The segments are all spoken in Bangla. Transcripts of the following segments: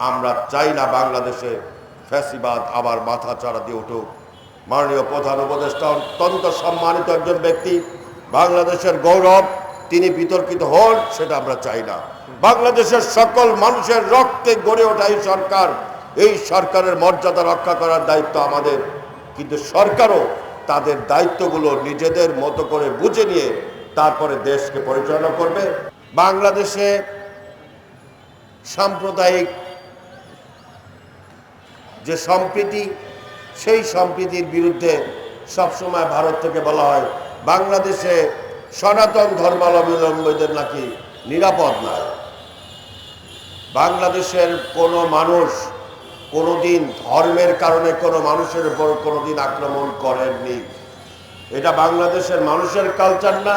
আমরা চাই না বাংলাদেশে ফ্যাসিবাদ আবার মাথা চাড়া দিয়ে উঠুক। মাননীয় প্রধান উপদেষ্টা অত্যন্ত সম্মানিত একজন ব্যক্তি। বাংলাদেশের গৌরব, তিনি বিতর্কিত হন, সেটা আমরা চাই না। বাংলাদেশের সকল মানুষের রক্তে গড়ে ওঠা এই সরকার, এই সরকারের মর্যাদা রক্ষা করার দায়িত্ব আমাদের। কিন্তু সরকারও তাদের দায়িত্বগুলো নিজেদের মতো করে বুঝে নিয়ে তারপরে দেশকে পরিচালনা করবে। বাংলাদেশে সাম্প্রদায়িক যে সম্প্রীতি সেই সম্প্রীতির বিরুদ্ধে সবসময় ভারত থেকে বলা হয় বাংলাদেশে সনাতন ধর্মাবলম্বীদের নাকি নিরাপদ নয়। বাংলাদেশের কোনো মানুষ কোনোদিন ধর্মের কারণে কোনো মানুষের উপর কোনোদিন আক্রমণ করেননি। এটা বাংলাদেশের মানুষের কালচার না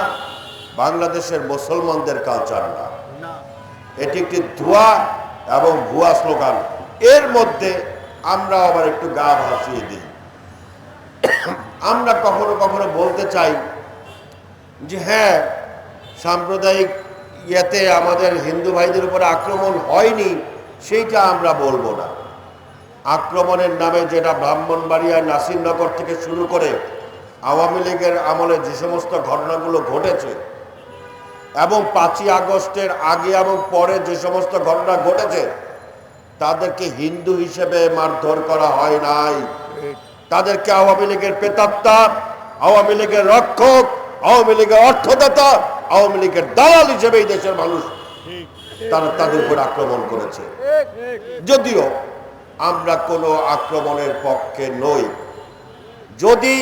বাংলাদেশের মুসলমানদের কালচার না। এটি একটি ধোয়া এবং ভুয়া স্লোগান। এর মধ্যে আমরা আবার একটু গা ভাসিয়ে দিই। আমরা কখনো কখনো বলতে চাই যে হ্যাঁ সাম্প্রদায়িক ইয়েতে আমাদের হিন্দু ভাইদের উপরে আক্রমণ হয়নি, সেইটা আমরা বলব না। আক্রমণের নামে যেটা ব্রাহ্মণবাড়িয়া নাসিরনগর থেকে শুরু করে আওয়ামী লীগের আমলে যে সমস্ত ঘটনাগুলো ঘটেছে এবং পাঁচই আগস্টের আগে এবং পরে যে সমস্ত ঘটনা ঘটেছে তাদেরকে হিন্দু হিসেবে মারধর করা হয় নাই। তাদেরকে আওয়ামী লীগের পেতাত্তা, আওয়ামী লীগের রক্ষক, আওয়ামী লীগের অর্থদাতা, আওয়ামী লীগের দালাল হিসেবে এই দেশের মানুষ তারা তাদের উপর আক্রমণ করেছে। যদিও আমরা কোনো আক্রমণের পক্ষে নই। যদি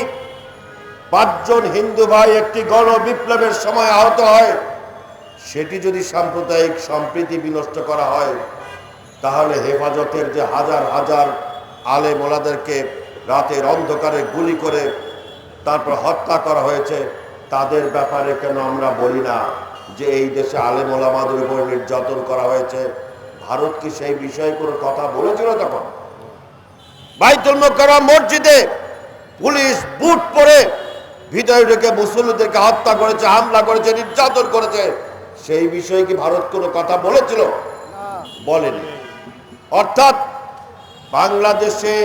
পাঁচজন হিন্দু ভাই একটি গণ বিপ্লবের সময় আহত হয়, সেটি যদি সাম্প্রদায়িক সম্প্রীতি বিনষ্ট করা হয় তাহলে হেফাজতের যে হাজার হাজার আলে মোলাদেরকে রাতের অন্ধকারে গুলি করে তারপর হত্যা করা হয়েছে, তাদের ব্যাপারে কেন আমরা বলি না যে এই দেশে আলে মোলামাদের উপর নির্যাতন করা হয়েছে? ভারত কি সেই বিষয়ে কোনো কথা বলেছিল তখন? বাইতুল মোকাররম মসজিদে পুলিশ বুট পরে ভিতরে ঢুকে মুসল্লিদেরকে হত্যা করেছে, হামলা করেছে, নির্যাতন করেছে। সেই বিষয়ে কি ভারত কোনো কথা বলেছিল? বলেনি। অর্থাৎ বাংলাদেশে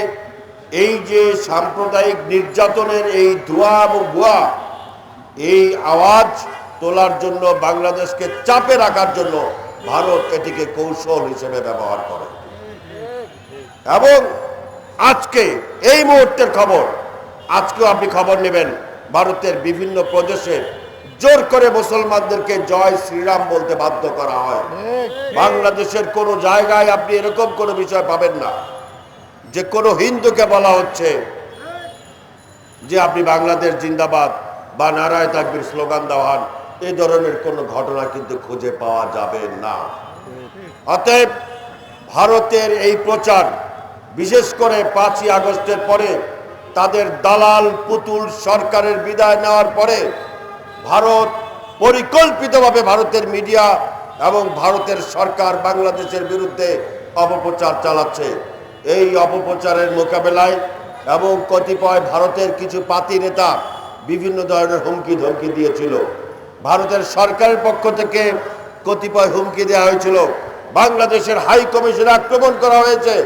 এই যে সাম্প্রদায়িক নির্যাতনের এই ধোয়া এবং ভুয়া এই আওয়াজ তোলার জন্য বাংলাদেশকে চাপে রাখার জন্য ভারত এটিকে কৌশল হিসেবে ব্যবহার করে। এবং আজকে এই মুহূর্তের খবর, আজকেও আপনি খবর নেবেন, ভারতের বিভিন্ন প্রদেশে জোর করে মুসলমানদেরকে জয় শ্রীরাম বলতে বাধ্য করা হয়। বাংলাদেশের কোনো জায়গায় আপনি এরকম কোনো বিষয় পাবেন না। যে কোনো হিন্দুকে বলা হচ্ছে যে আপনি বাংলাদেশ জিন্দাবাদ বা নারায় তাকবির স্লোগান দেওয়ান এ ধরনের কোনো ঘটনা কিন্তু খুঁজে পাওয়া যাবে না। অতএব ভারতের এই প্রচার বিশেষ করে পাঁচই আগস্টের পরে তাদের দালাল পুতুল সরকারের বিদায় নেওয়ার পরে ভারত পরিকল্পিতভাবে ভারতের মিডিয়া এবং ভারতের সরকার বাংলাদেশের বিরুদ্ধে অপপ্রচার চালাচ্ছে। এই অপপ্রচারের মোকাবেলায় এবং কতিপয় ভারতের কিছু পাতি নেতা বিভিন্ন ধরনের হুমকি ধমকি দিয়েছিল। ভারতের সরকারের পক্ষ থেকে কতিপয় হুমকি দেওয়া হয়েছিল। বাংলাদেশের হাই কমিশনে আক্রমণ করা হয়েছে।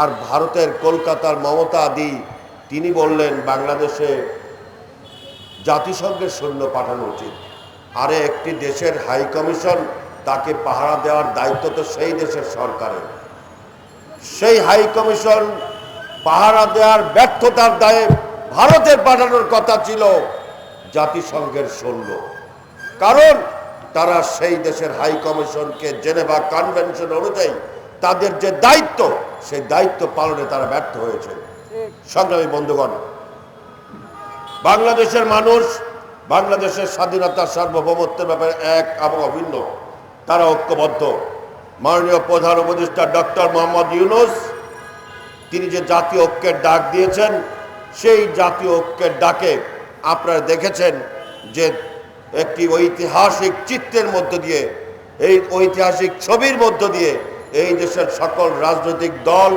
আর ভারতের কলকাতার মমতা দি, তিনি বললেন, বাংলাদেশে জাতিসংঘের সৈন্য পাঠানো উচিত। আরে একটি দেশের হাই কমিশন তাকে পাহারা দেওয়ার দায়িত্ব তো সেই দেশের সরকারের। সেই হাই কমিশন পাহারা দেওয়ার ব্যর্থতার দায়ে ভারতের পাঠানোর কথা ছিল জাতিসংঘের সৈন্য। কারণ তারা সেই দেশের হাই কমিশনকে জেনেভা কনভেনশন অনুযায়ী তাদের যে দায়িত্ব সেই দায়িত্ব পালনে তারা ব্যর্থ হয়েছে। সংগ্রামী বন্ধুগণ বাংলাদেশের মানুষ, বাংলাদেশের স্বাধীনতা সার্বভৌমত্বের ব্যাপারে এক এবং অভিন্ন। তারা ঐক্যবদ্ধ। মাননীয় প্রধান উপদেষ্টা ডক্টর মোহাম্মদ ইউনুস, তিনি যে জাতীয় ঐক্যের ডাক দিয়েছেন, সেই জাতীয় ঐক্যের ডাকে আপনারা দেখেছেন যে একটি ঐতিহাসিক চিত্রের মধ্য দিয়ে, এই ঐতিহাসিক ছবির মধ্য দিয়ে এই দেশের সকল রাজনৈতিক দল,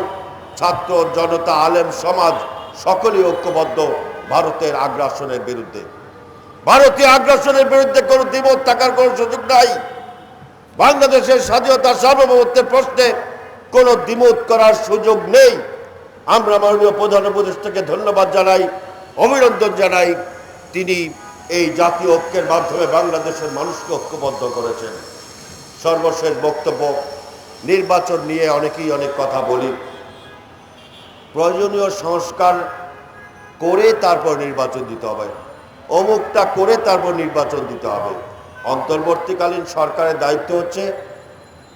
ছাত্র, জনতা, আলেম, সমাজ সকলেই ঐক্যবদ্ধ। ভারতের আগ্রাসনের বিরুদ্ধে। ভারতীয় আগ্রাসনের বিরুদ্ধে কোনো দ্বিমত থাকার কোনো সুযোগ নাই। বাংলাদেশের স্বাধীনতা সার্বভৌমত্বের প্রশ্নে কোনো দ্বিমত করার সুযোগ নেই। আমরা মাননীয় প্রধান উপদেষ্টাকে ধন্যবাদ জানাই, অভিনন্দন জানাই। তিনি এই জাতীয় ঐক্যের মাধ্যমে বাংলাদেশের মানুষকে ঐক্যবদ্ধ করেছেন। সর্বশেষ বক্তব্য, নির্বাচন নিয়ে অনেকেই অনেক কথা বলি। প্রয়োজনীয় সংস্কার করে তারপর নির্বাচন দিতে হবে। অমুকটা করে তারপর নির্বাচন দিতে হবে। অন্তর্বর্তীকালীন সরকারের দায়িত্ব হচ্ছে,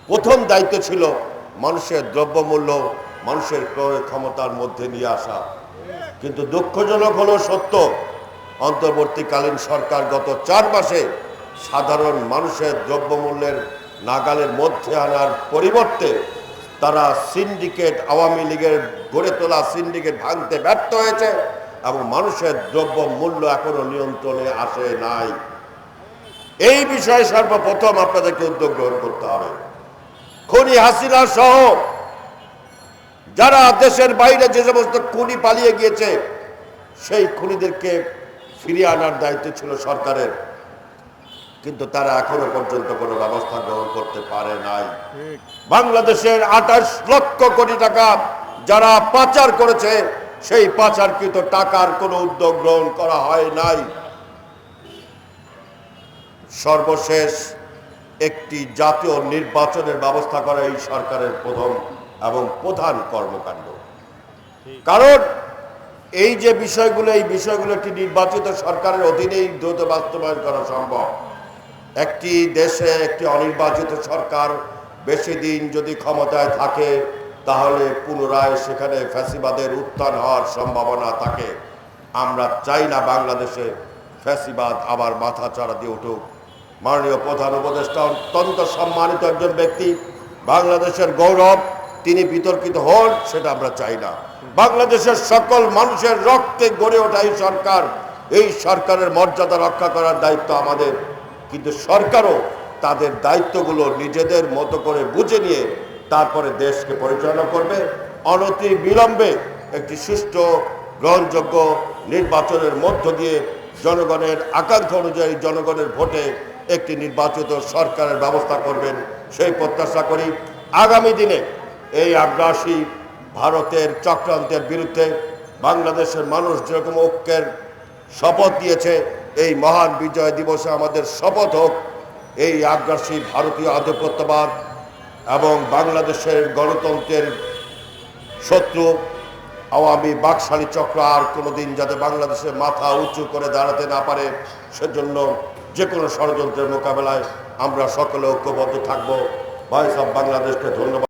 প্রথম দায়িত্ব ছিল মানুষের দ্রব্যমূল্য, মানুষের ক্রয় ক্ষমতার মধ্যে নিয়ে আসা। কিন্তু দুঃখজনক হলো সত্য, অন্তর্বর্তীকালীন সরকার গত চার মাসে সাধারণ মানুষের দ্রব্যমূল্যের নাগালের মধ্যে আনার পরিবর্তে তারা সিন্ডিকেট, আওয়ামী লীগের গড়ে তোলা সিন্ডিকেট ভাঙতে ব্যর্থ হয়েছে। এবং মানুষের দ্রব্য মূল্য এখনও নিয়ন্ত্রণে আসে নাই। এই বিষয়ে সর্বপ্রথম আপনাদেরকে উদ্যোগ গ্রহণ করতে হবে। খনি হাসিনা সহ যারা দেশের বাইরে যে সমস্ত খুনি পালিয়ে গিয়েছে সেই খুনিদেরকে ফিরিয়ে আনার দায়িত্ব ছিল সরকারের। কিন্তু তারা এখনও পর্যন্ত কোনো ব্যবস্থা গ্রহণ করতে পারে নাই। বাংলাদেশের আঠাশ লক্ষ কোটি টাকা যারা পাচার করেছে সেই পাচারকৃত টাকার কোনো উদ্যোগ গ্রহণ করা হয় নাই। সর্বশেষ একটি জাতীয় নির্বাচনের ব্যবস্থা করা এই সরকারের প্রথম এবং প্রধান কর্মকাণ্ড। কারণ এই যে বিষয়গুলো, এই বিষয়গুলো একটি নির্বাচিত সরকারের অধীনেই দ্রুত বাস্তবায়ন করা সম্ভব। একটি দেশে একটি অনির্বাচিত সরকার বেশি দিন যদি ক্ষমতায় থাকে তাহলে পুনরায় সেখানে ফ্যাসিবাদের উত্থান হওয়ার সম্ভাবনা থাকে। আমরা চাই না বাংলাদেশে ফ্যাসিবাদ আবার মাথা চাড়া দিয়ে উঠুক। মাননীয় প্রধান উপদেষ্টা অত্যন্ত সম্মানিত একজন ব্যক্তি। বাংলাদেশের গৌরব, তিনি বিতর্কিত হন, সেটা আমরা চাই না। বাংলাদেশের সকল মানুষের রক্তে গড়ে ওঠা এই সরকার, এই সরকারের মর্যাদা রক্ষা করার দায়িত্ব আমাদের। কিন্তু সরকারও তাদের দায়িত্বগুলো নিজেদের মতো করে বুঝে নিয়ে তারপরে দেশকে পরিচালনা করবে। অনতি বিলম্বে একটি সুষ্ঠু, গ্রহণযোগ্য নির্বাচনের মধ্য দিয়ে জনগণের আকাঙ্ক্ষা অনুযায়ী জনগণের ভোটে একটি নির্বাচিত সরকারের ব্যবস্থা করবেন সেই প্রত্যাশা করি। আগামী দিনে এই আগ্রাসী ভারতের চক্রান্তের বিরুদ্ধে বাংলাদেশের মানুষ যেরকম ঐক্যের শপথ দিয়েছে, এই মহান বিজয় দিবসে আমাদের শপথ হোক। এই আগ্রাসী ভারতীয় আধিপত্যবাদ এবং বাংলাদেশের গণতন্ত্রের শত্রু, আওয়ামী বাকশালী চক্র আর কোনোদিন যাতে বাংলাদেশের মাথা উঁচু করে দাঁড়াতে না পারে, সেজন্য যে কোনো ষড়যন্ত্রের মোকাবেলায় আমরা সকলে ঐক্যবদ্ধ থাকব। ভাইসব বাংলাদেশকে ধন্যবাদ।